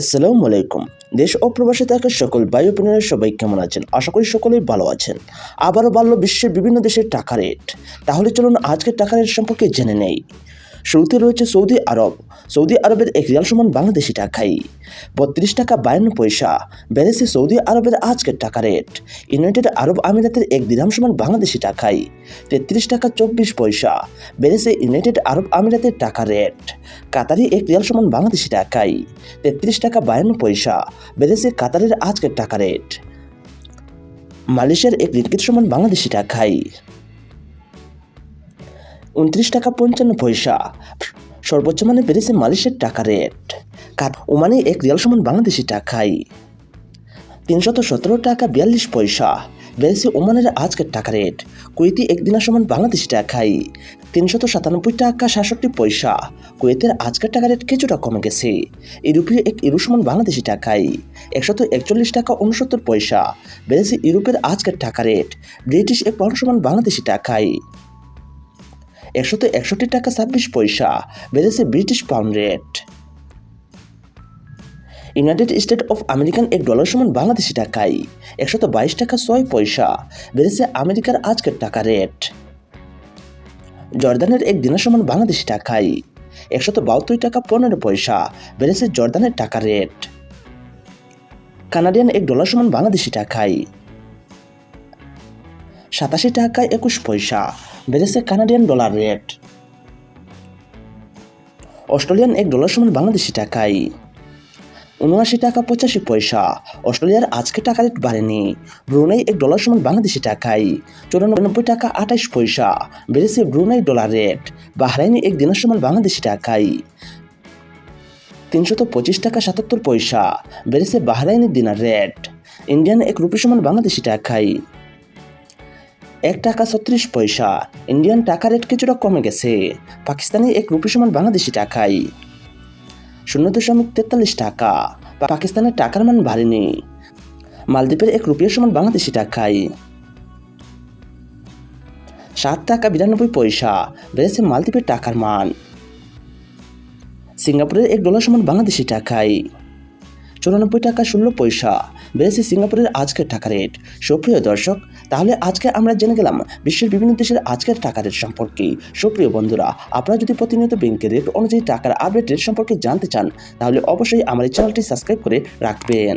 আসসালামু আলাইকুম। দেশ ও প্রবাসে থাকা সকল বায়ু বোনেরা সবাই কেমন আছেন? আশা করি সকলেই ভালো আছেন। আবারও বাড়ল বিশ্বের বিভিন্ন দেশের টাকা রেট। তাহলে চলুন আজকের টাকা রেট সম্পর্কে জেনে নেই। শুরুতে রয়েছে সৌদি আরব। সৌদি আরবের এক রিয়াল সমান বাংলাদেশি টাকাই। বত্রিশ টাকা বায়ান্ন পয়সা। বেড়েছে সৌদি আরবের আজকের টাকা রেট। ইউনাইটেড আরব আমিরাতের এক দিরাম সমান বাংলাদেশি টাকাই। তেত্রিশ টাকা চব্বিশ পয়সা। বেড়েছে ইউনাইটেড আরব আমিরাতের টাকা রেট। কাতারি এক রিয়াল সমান বাংলাদেশি টাকাই। তেত্রিশ টাকা বায়ান্ন পয়সা। বেড়েছে কাতারের আজকের টাকা রেট। মালয়েশিয়ার এক রিটকিট সমান বাংলাদেশি টাকাই। উনত্রিশ টাকা পঞ্চান্ন পয়সা। সর্বোচ্চ মানে বেড়েছে মালয়েশিয়ার টাকা রেট। কাত- ওমানে এক রিয়াল সমান বাংলাদেশি টাকাই। তিনশত সতেরো টাকা বিয়াল্লিশ পয়সা। বেড়েছে ওমানের আজকের টাকা রেট। কুয়েতি এক দিনের সমান বাংলাদেশি টাকাই। তিনশত সাতানব্বই টাকা সাতষট্টি পয়সা। কুয়েতের আজকের টাকা রেট কিছুটা কমে গেছে। ইউরোপীয় এক ইউরো সমান বাংলাদেশি টাকাই। একশত একচল্লিশ টাকা উনসত্তর পয়সা। বেড়েছে ইউরোপের আজকের টাকা রেট। ব্রিটিশ এক পাউন্ড সমান বাংলাদেশি টাকাই। একশত একষট্টি টাকা ছাব্বিশ পয়সা। বেড়েছে British pound rate. United State of American এক ডলার সমান বাংলাদেশি টাকায় একশত বাইশ টাকা ছয় পয়সা। বেড়েছে আমেরিকার আজকের টাকা রেট। জর্দানের এক দিনের সমান বাংলাদেশি টাকায় একশত বাহাত্তর টাকা পনেরো পয়সা। বেড়েছে জর্দানের টাকা রেট। কানাডিয়ান এক ডলার সমান বাংলাদেশি টাকায় সাতাশি টাকা একুশ পয়সা। বেড়েছে কানাডিয়ান ডলার রেট অস্ট্রেলিয়ান এক ডলার সমান বাংলাদেশি টাকায়। উনআশি টাকা পঁচাশি পয়সা। অস্ট্রেলিয়ার আজকে টাকা রেট বাড়েনি। ব্রুনাই এক ডলার সমান বাংলাদেশি টাকায়। চুরানব্বই টাকা আঠাশ পয়সা। বেড়েছে ব্রুনাই ডলার রেট বাহরাইনি এক দিনের সমান বাংলাদেশি টাকায়। তিনশত পঁচিশ টাকা সাতাত্তর পয়সা। বেড়েছে বাহরাইনি দিনার রেট ইন্ডিয়ান এক রুপি সমান বাংলাদেশি টাকায়। এক টাকা ছত্রিশ পয়সা। ইন্ডিয়ান টাকা রেট কিছুটা কমে গেছে। পাকিস্তানি এক রুপি সমান বাংলাদেশি টাকায় শূন্য দশমিক তেতাল্লিশ টাকা। পাকিস্তানের টাকার মান বাড়েনি মালদ্বীপের এক রুপিয়ার সমান বাংলাদেশি টাকায় সাত টাকা বিরানব্বই পয়সা। বেড়েছে মালদ্বীপের টাকার মান। সিঙ্গাপুরের এক ডলার সমান বাংলাদেশি টাকায় চুরানব্বই টাকা ষোলো পয়সা। বেড়েছে সিঙ্গাপুরের আজকের টাকা রেট। সুপ্রিয় দর্শক, তাহলে আজকে আমরা জেনে গেলাম বিশ্বের বিভিন্ন দেশের আজকের টাকা রেট সম্পর্কে। সুপ্রিয় বন্ধুরা, আপনারা যদি প্রতিনিয়ত ব্যাংকের রেট অনুযায়ী টাকার আপডেট রেট সম্পর্কে জানতে চান, তাহলে অবশ্যই আমার এই চ্যানেলটি সাবস্ক্রাইব করে রাখবেন।